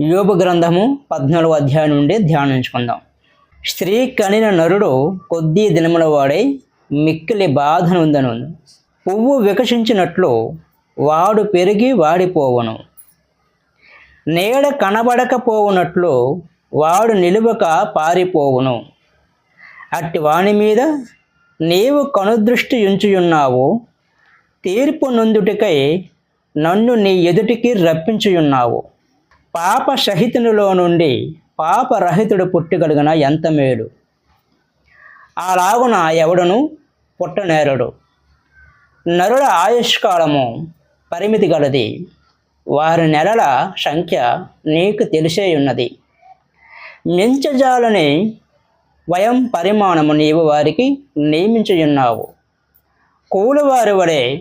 యోబు గ్రంథము పద్నాలుగు అధ్యాయం నుండి ధ్యానించుకుందాం. స్త్రీ కనిన నరుడు కొద్ది దినముల వాడై మిక్కిలి బాధనుందను పువ్వు వికసించినట్లు వాడు పెరిగి వాడిపోవును. నీడ కనబడకపోవునట్లు వాడు నిలువక పారిపోవును. అట్టి వాని మీద నీవు కనుదృష్టి ఉంచుయున్నావు. తీర్పు నొందుటికై నన్ను నీ ఎదుటికి రప్పించుయున్నావు. పాప సహితునిలో నుండి పాపరహితుడు పుట్టగలిగిన ఎంత మేలు అలాగున ఎవడును? పుట్టనేరడు. నరుల ఆయుష్కాలము పరిమితి గలది. వారి నెలల సంఖ్య నీకు తెలిసే ఉన్నది మించజాలని వయం పరిమాణము నీవు వారికి నియమించున్నావు కూలివారి వలె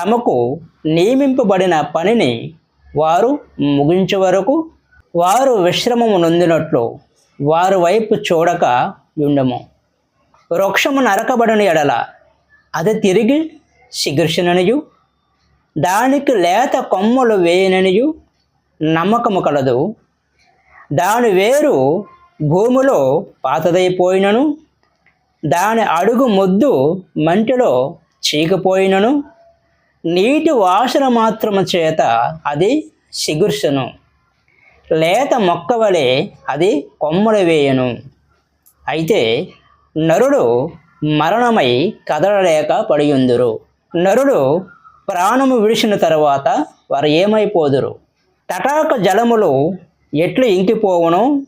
తమకు నియమింపబడిన పనిని వారు ముగించే వరకు వారు విశ్రమము నొందినట్లు వారి వైపు చూడక ఉండము వృక్షము నరకబడిన ఎడల అది తిరిగి శిఘర్షణనియు దానికి లేత కొమ్మలు వేయననియు నమ్మకము కలదు. దాని వేరు భూమిలో పాతదైపోయినను. దాని అడుగు ముద్దు మంటిలో చీకపోయినను నీటి వాసన మాత్రము చేత అది సిగుర్సును లేత మొక్క వలె అది కొమ్మలు వేయను. అయితే నరుడు మరణమై కదలలేక పడియుందురు. నరుడు ప్రాణము విడిచిన తర్వాత వారు ఏమైపోదురు? తటాక జలములు ఎట్లు ఇంకిపోవును?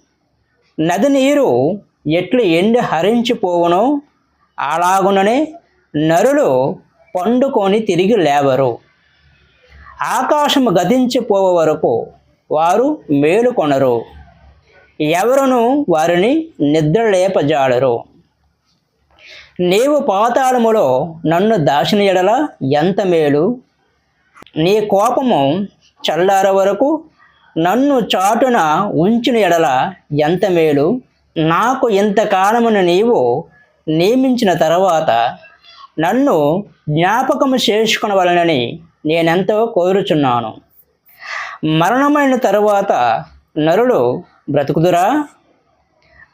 నది నీరు ఎట్లు ఎండి హరించిపోవును? అలాగుననే నరులు పండుకొని తిరిగి లేవరు. ఆకాశము గతించిపోవ వరకు వారు మేలుకొనరు ఎవరును వారిని నిద్రలేపజాడరు నీవు పాతాళములో నన్ను దాచిన ఎడల ఎంత మేలు? నీ కోపము చల్లార వరకు నన్ను చాటున ఉంచిన ఎడల ఎంత మేలు? నాకు ఇంతకాలమును నీవు నియమించిన తర్వాత నన్ను జ్ఞాపకము చేసుకునవలనని నేనెంతో కోరుచున్నాను. మరణమైన తరువాత నరుడు బ్రతుకుదురా?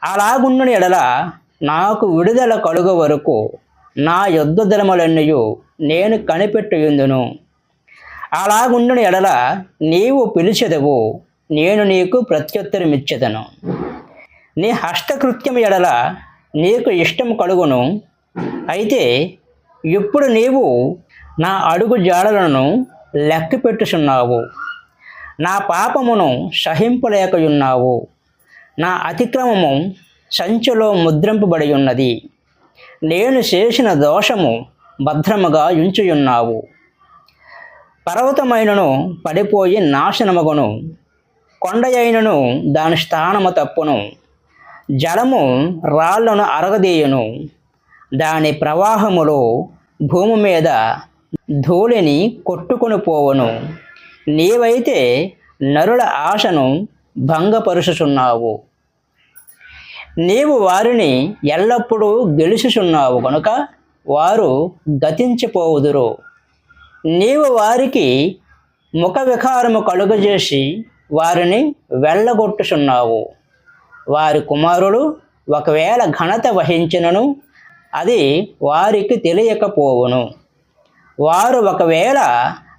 అలాగున్న ఎడల నాకు విడుదల కలుగు వరకు నా యుద్ధ దినములన్నీ నేను కనిపెట్టుయుందును. అలాగుండిన ఎడల నీవు పిలిచెదవు నేను నీకు ప్రత్యుత్తరమిచ్చెదను. నీ హస్తకృత్యం ఎడల నీకు ఇష్టం కలుగును. అయితే ఇప్పుడు నీవు నా అడుగు జాడలను లెక్క పెట్టుచున్నావు. నా పాపమును సహింపలేకయున్నావు. నా అతిక్రమము సంచిలో ముద్రింపబడి ఉన్నది నేను చేసిన దోషము భద్రముగా ఉంచుయున్నావు. పర్వతమైనను పడిపోయి నాశనమగును. కొండ అయినను దాని స్థానము తప్పును. జలము రాళ్ళను అరగదీయను. దాని ప్రవాహములో భూమి మీద ధూళిని కొట్టుకొని పోవును. నీవైతే నరుల ఆశను భంగపరుచుచున్నావు. నీవు వారిని ఎల్లప్పుడూ గెలుచుచున్నావు కనుక వారు గతించిపోవుదురు. నీవు వారికి ముఖ వికారము కలుగజేసి వారిని వెళ్ళగొట్టుచున్నావు. వారి కుమారులు ఒకవేళ ఘనత వహించినను అది వారికి తెలియకపోవును. వారు ఒకవేళ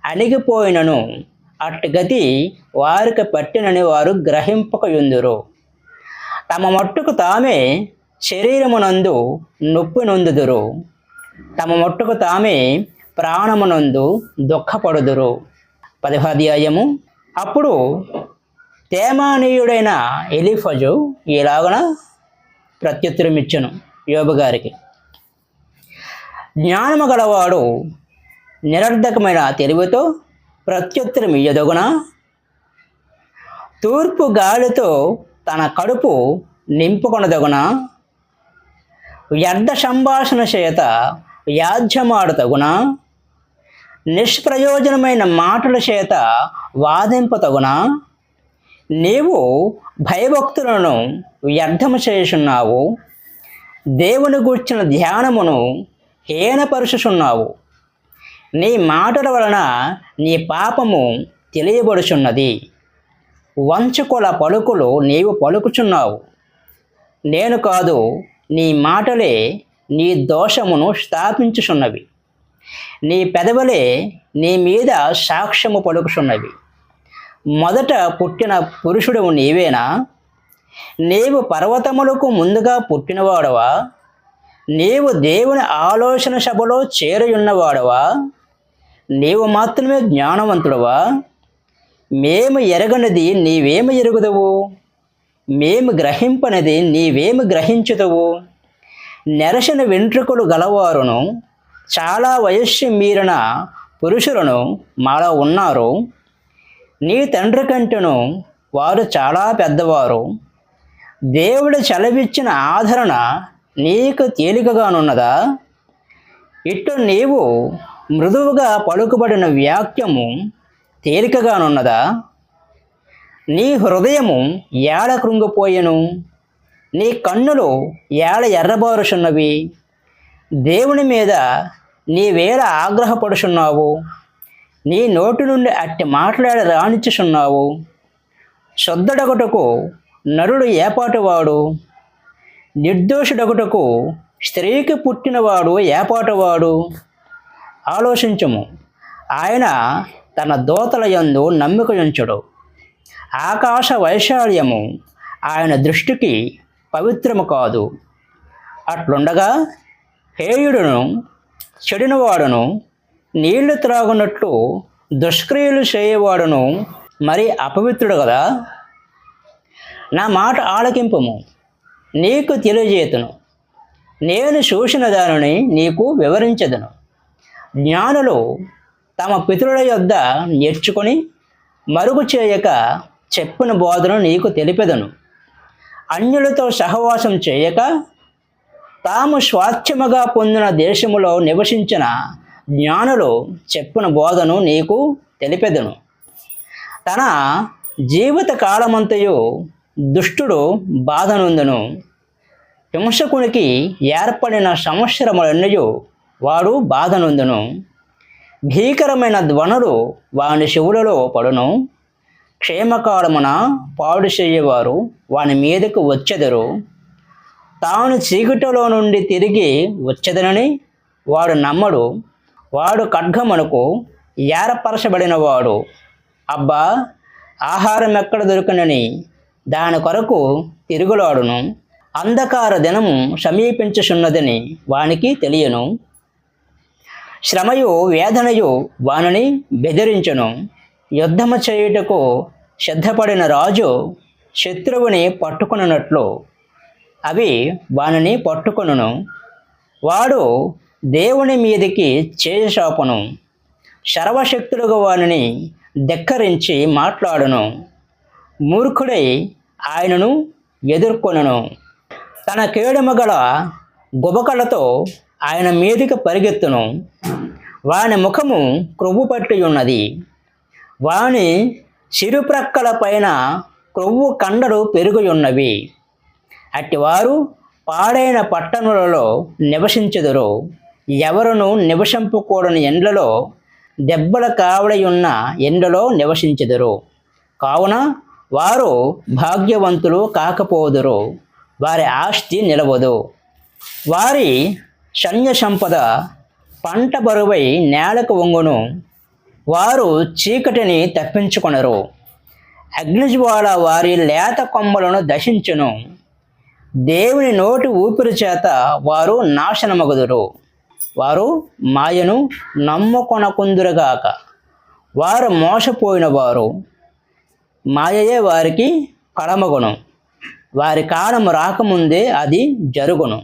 అణిగిపోయినను అట్టుగతి వారికి పట్టినని వారు గ్రహింపకయుందురు. తమ మట్టుకు తామే శరీరమునందు నొప్పి నొందుదురు. తమ మట్టుకు తామే ప్రాణమునందు దుఃఖపడుదురు. పదహాధ్యాయము అప్పుడు తేమానీయుడైన ఎలిఫజు ఇలాగన ప్రత్యుత్తరం ఇచ్చను యోబు గారికి. జ్ఞానము గలవాడు నిరర్ధకమైన తెలివితో ప్రత్యుత్తరం ఇయ్యదగున తూర్పు గాలితో తన కడుపు నింపుకొనదగున వ్యర్థ సంభాషణ చేత వ్యాధ్యమాడతగున నిష్ప్రయోజనమైన మాటల చేత వాదింపతగున నీవు భయభక్తులను వ్యర్థము చేసున్నావు దేవుని గూర్చిన ధ్యానమును హీనపరుచుచున్నావు నీ మాటల వలన నీ పాపము తెలియబడుచున్నది. వంచకుల పలుకులు నీవు పలుకుచున్నావు. నేను కాదు నీ మాటలే నీ దోషమును స్థాపించుచున్నవి. నీ పెదవులే నీ మీద సాక్ష్యము పలుకుచున్నవి. మొదట పుట్టిన పురుషుడు నీవేనా? నీవు పర్వతములకు ముందుగా పుట్టినవాడవా? నీవు దేవుని ఆలోచన సభలో చేరియున్నవాడవా? నీవు మాత్రమే జ్ఞానవంతుడవా? మేము ఎరగనిది నీవేమి ఎరుగుదవు? మేము గ్రహింపనిది నీవేమి గ్రహించుదవు? నెరసిన వెంట్రుకలు గలవారును చాలా వయస్సు మీరిన పురుషులను మాలో ఉన్నారు. నీ తండ్రి కంటేను వారు చాలా పెద్దవారు. దేవుడు చలవిచ్చిన ఆదరణ నీకు తేలికగానున్నదా? ఇటు నీవు మృదువుగా పలుకుబడిన వాక్యము తేలికగానున్నదా? నీ హృదయము ఏడ కృంగిపోయెను? నీ కన్నులు ఏడ ఎర్రబారుచున్నవి? దేవుని మీద నీవేళ ఆగ్రహపడుచున్నావు? నీ నోటి నుండి అట్టి మాట్లాడి రాణించుచున్నావు? శుద్ధడగటకు నరుడు ఏపాటువాడు? నిర్దోషుడగుటకు స్త్రీకి పుట్టినవాడు ఏపాటువాడు ఆలోచించము. ఆయన తన దోతల యందు నమ్మిక ఉంచడు ఆకాశ వైశాల్యము ఆయన దృష్టికి పవిత్రము కాదు. అట్లుండగా హేయుడును చెడినవాడును నీళ్ళు త్రాగునట్లు దుష్క్రియలు చేయవాడును మరి అపవిత్రుడు కదా నా మాట ఆలకింపము. నీకు తెలియజేతును నేను చూసిన దానిని నీకు వివరించదును. జ్ఞానులు తమ పితరుల యొద్ద నేర్చుకొని మరుగు చేయక చెప్పిన బోధను నీకు తెలిపెదను. అన్యులతో సహవాసం చేయక తాము స్వాస్థ్యముగా పొందిన దేశములో నివసించిన జ్ఞానులు చెప్పిన బోధను నీకు తెలిపెదను. తన జీవిత కాలమంతయు దుష్టుడు బాధనందును. హింసకునికి ఏర్పడిన సంవత్సరములన్నయు వాడు బాధనందును. భీకరమైన ధ్వనులు వాని శివులలో పడును. క్షేమకాలమున పాడు చేయవారు వాని మీదకు వచ్చెదరు. తాను చీకటిలో నుండి తిరిగి వచ్చేదనని వాడు నమ్మడు. వాడు ఖడ్గమునకు ఏరపరచబడినవాడు. అబ్బా ఆహారం ఎక్కడ దొరికినని? దాని కొరకు తిరుగులాడును. అంధకార దినము సమీపించుచున్నదని వానికి తెలియను. శ్రమయు వేదనయు వానిని బెదిరించును. యుద్ధము చేయుటకు సిద్ధపడిన రాజు శత్రువుని పట్టుకునున్నట్లు అవి వానిని పట్టుకొనును. వాడు దేవుని మీదికి చేసాపును సర్వశక్తులుగా వానిని ధిక్కరించి మాట్లాడును. మూర్ఖుడై ఆయనను ఎదుర్కొనను. తన కేడమగల గుబకలతో ఆయన మీదికి పరిగెత్తును. వాని ముఖము క్రొవ్వు పట్టి ఉన్నది వాని చిరుప్రక్కల పైన క్రొవ్వు కండలు పెరుగుయున్నవి. అట్టివారు పాడైన పట్టణులలో నివసించెదరు. ఎవరును నివసింపకూడని ఎండ్లలో దెబ్బల కావడయున్న ఎండలో నివసించెదరు. కావున వారు భాగ్యవంతులు కాకపోదురు వారి ఆస్తి నిలవదు. వారి శన్య సంపద పంట బరువై నేలకు వంగును వారు చీకటిని తప్పించుకొనరు. అగ్నిజ్వాల వారి లేత కొమ్మలను దశించును దేవుని నోటి ఊపిరి చేత వారు నాశనమగుదురు. వారు మాయను నమ్ముకొనకుందురుగాక. వారు మోసపోయిన వారు మాయయే వారికి పడమగును వారి కాలం రాకముందే అది జరుగును.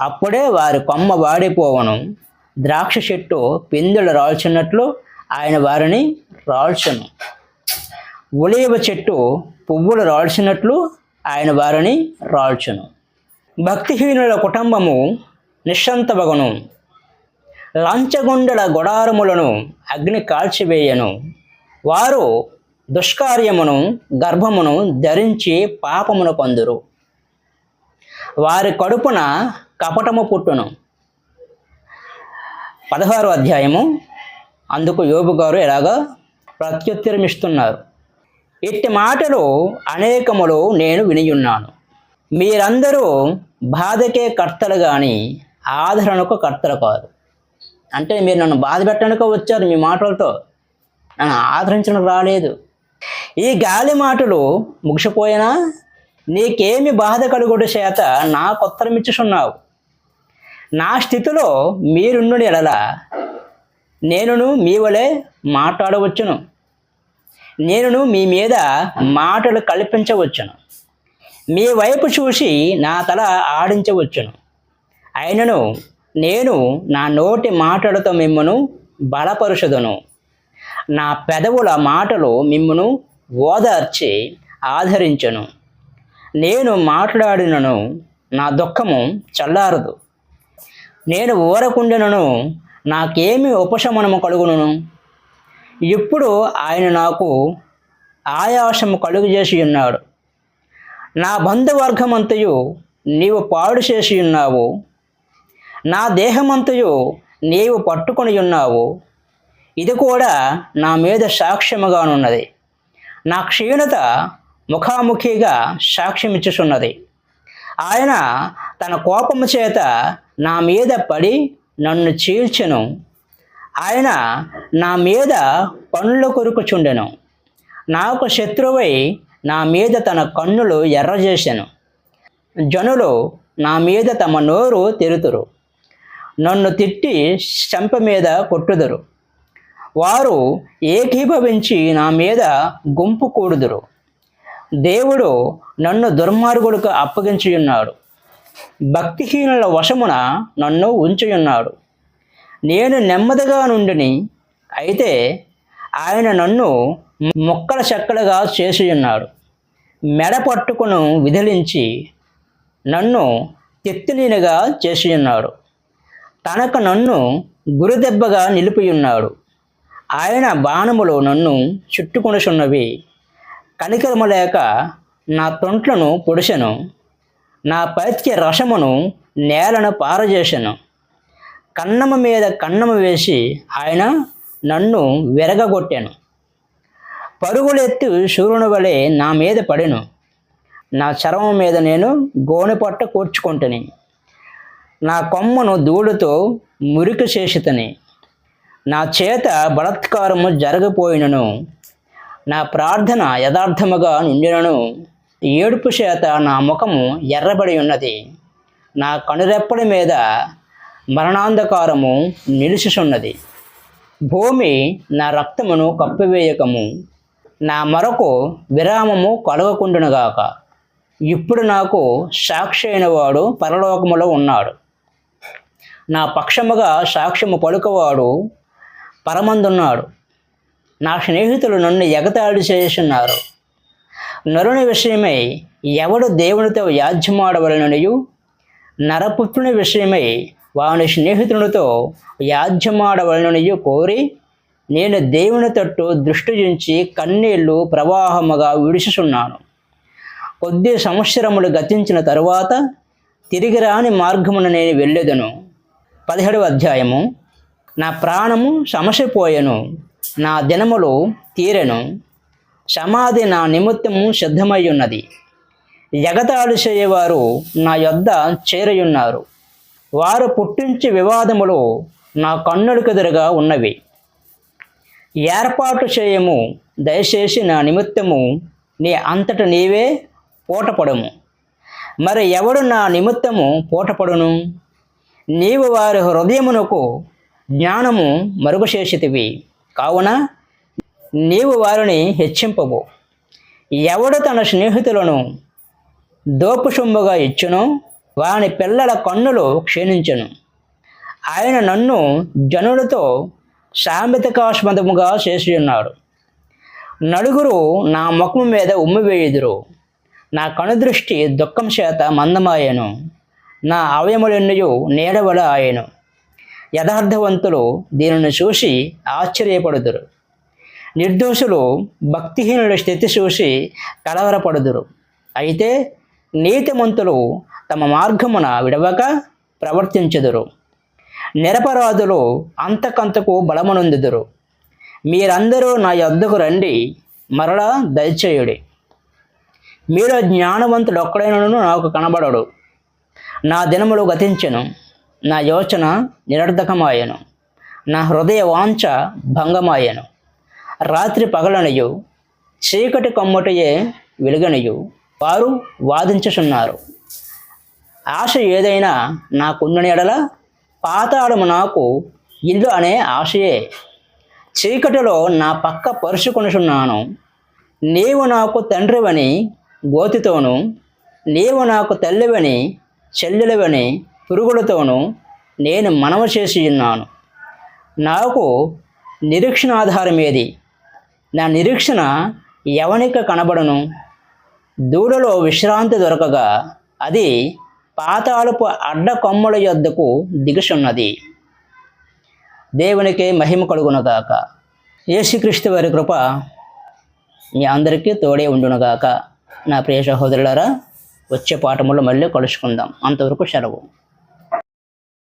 అప్పుడే వారి కొమ్మ వాడిపోవను. ద్రాక్ష చెట్టు పిందెలు రాల్చినట్లు ఆయన వారిని రాల్చును. ఉలివ చెట్టు పువ్వులు రాల్చినట్లు ఆయన వారిని రాల్చును. భక్తిహీనుల కుటుంబము నిశ్శంతవగును లంచగుండల గొడారములను అగ్ని కాల్చివేయను. వారు దుష్కార్యమును గర్భమును ధరించి పాపమును పొందురు. వారి కడుపున కపటము పుట్టును. పదహారు అధ్యాయము. అందుకు యోబు గారు ఎలాగా ప్రత్యుత్తరమిస్తున్నారు. ఇట్టి మాటలు అనేకములు నేను వినియున్నాను. మీరందరూ బాధకే కర్తలు కానీ ఆదరణకు కర్తలు కాదు. అంటే మీరు నన్ను బాధ పెట్టడానికి వచ్చారు మీ మాటలతో. నన్ను ఆదరించడం రాలేదు. ఈ గాలి మాటలు ముగిసిపోయినా నీకేమి బాధ కలుగుడు చేత నా కొత్తరమిచ్చుచున్నావు. నా స్థితిలో మీరుండు ఎడల నేనును మీ వలె మాట్లాడవచ్చును. నేనును మీ మీద మాటలు కల్పించవచ్చును. మీ వైపు చూసి నా తల ఆడించవచ్చును. అయినను నేను నా నోటి మాటలతో మిమ్మను బలపరుషదును. నా పెదవుల మాటలు మిమ్మను ఓదార్చి ఆదరించను. నేను మాట్లాడినను నా దుఃఖము చల్లారదు. నేను ఊరకుండినను నాకేమి ఉపశమనము కలుగును ఇప్పుడు ఆయన నాకు ఆయాసము కలుగు చేసి ఉన్నాడు. నా బంధువర్గమంతయు నీవు పాడు చేసి ఉన్నావు. నా దేహమంతయు నీవు పట్టుకొని ఉన్నావు. ఇది కూడా నా మీద సాక్ష్యముగానున్నది. నా క్షీణత ముఖాముఖిగా సాక్ష్యమిచ్చుచున్నది. ఆయన తన కోపము చేత నా మీద పడి నన్ను చీల్చెను. ఆయన నా మీద పనుల కొరుకుచుండెను. నాకు శత్రువై నా మీద తన కన్నులు ఎర్రజేశాను జనులు నా మీద తమ నోరు తెరుతురు. నన్ను తిట్టి చెంప మీద కొట్టుదురు. వారు ఏకీభవించి నా మీద గుంపు కూడుదురు. దేవుడు నన్ను దుర్మార్గుడికి అప్పగించియున్నాడు భక్తిహీనుల వశమున నన్ను ఉంచియున్నాడు నేను నెమ్మదిగా నుండిని అయితే ఆయన నన్ను మొక్కల చెక్కలుగా చేసియున్నాడు మెడ పట్టుకును విధిలించి నన్ను తెత్తిలీనగా చేసియున్నాడు తనకు నన్ను గురుదెబ్బగా నిలిపియున్నాడు. ఆయన బాణములు నన్ను చుట్టుకొనుచున్నవి. కనికరము లేక నా తొంట్లను పొడిచెను. నా పైత్య రసమును నేలను పారజేసెను. కన్నమ మీద కన్నము వేసి ఆయన నన్ను విరగగొట్టాను. పరుగులెత్తి సూర్యుని వలె నా మీద పడెను. నా చర్మం మీద నేను గోనెపట్ట కూర్చుకుంటుని. నా కొమ్మను ధూళితో మురికి చేసితని నా చేత బలత్కారము జరగపోయినను. నా ప్రార్థన యథార్థముగా నుండినను. ఏడుపు చేత నా ముఖము ఎర్రబడి ఉన్నది. నా కనురెప్పడి మీద మరణాంధకారము నిలుచుచున్నది. భూమి నా రక్తమును కప్పివేయకము. నా మరొక విరామము కలగకుండునుగాక. ఇప్పుడు నాకు సాక్షి అయిన వాడు పరలోకములో ఉన్నాడు. నా పక్షముగా సాక్ష్యము పలుకవాడు పరమందున్నాడు. నా స్నేహితులు నన్ను ఎగతాళి చేస్తున్నారు. నరుని విషయమై ఎవడు దేవునితో యాజ్యమాడవలననియు నరపుత్రుని విషయమై వాని స్నేహితునితో యాజ్యమాడవలననియు కోరి నేను దేవుని తట్టు దృష్టి ఉంచి కన్నీళ్ళు ప్రవాహముగా విడుచుచున్నాను. కొద్ది సంవత్సరములు గతించిన తరువాత తిరిగి రాని మార్గమున నేను వెళ్ళేదను. పదిహేడవ అధ్యాయము. నా ప్రాణము సమసిపోయెను నా దినములు తీరెను. సమాధి నా నిమిత్తము సిద్ధమయ్యున్నది. ఎగతాడు ఎగతాళి చేయవారు నా యొద్ద చేరయున్నారు. వారు పుట్టించి వివాదములు నా కన్నులకెదురుగా ఉన్నవి. ఏర్పాటు చేయము దయచేసి నా నిమిత్తము నీ అంతట నీవే పూటపడము. మరి ఎవడు నా నిమిత్తము పూటపడును? నీవు వారి హృదయమునకు జ్ఞానము మరుగుచేసితివి కావున నీవు వారిని హెచ్చింపవు. ఎవడు తన స్నేహితులను దోపుసొమ్ముగా ఇచ్చును వాని పిల్లల కన్నులు క్షీణించును. ఆయన నన్ను జనులతో సామెతకాస్మదముగా చేసి ఉన్నాడు నలుగురు నా ముఖం మీద ఉమ్మివేయుదురు నా కనుదృష్టి దుఃఖం చేత మందమాయను. నా అవయములెన్నయు నీడవల ఆయను. యథార్థవంతులు దీనిని చూసి ఆశ్చర్యపడుదురు. నిర్దోషులు భక్తిహీనుల స్థితి చూసి కలవరపడుదురు. అయితే నీతిమంతులు తమ మార్గమున విడవక ప్రవర్తించుదురు. నిరపరాధులు అంతకంతకు బలమునందుదురు. మీరందరూ నా యొద్దకు రండి మరలా దయచేయుడి. మీలో జ్ఞానవంతుడు ఒక్కడైనను నాకు కనబడడు. నా దినములు గతించెను. నా యోచన నిరర్ధకమాయను. నా హృదయ వాంఛ భంగమాయను. రాత్రి పగలనయు చీకటి కమ్ముటయే వెలుగనయు వారు వాదించుచున్నారు. ఆశ ఏదైనా నాకున్న ఎడల పాతాళము నాకు ఇల్లు అనే ఆశయే. చీకటిలో నా పక్క పరుచుకొనుచున్నాను. నీవు నాకు తండ్రివని గోతితోను నీవు నాకు తల్లివని చెల్లెలవని పురుగులతోనూ నేను మనవ చేసి ఉన్నాను. నాకు నిరీక్షణ ఆధారం ఏది నా నిరీక్షణ ఎవనిక కనబడను. దూడలో విశ్రాంతి దొరకగా అది పాతాళపు అడ్డ కొమ్మల యొద్దకు దిగుచున్నది. దేవునికి మహిమ కలుగునగాక. యేసుక్రీస్తు వారి కృప మీ అందరికీ తోడే ఉండునుగాక. నా ప్రియ సహోదరులారా వచ్చే పాఠములో మళ్ళీ కలుసుకుందాం. అంతవరకు సెలవు.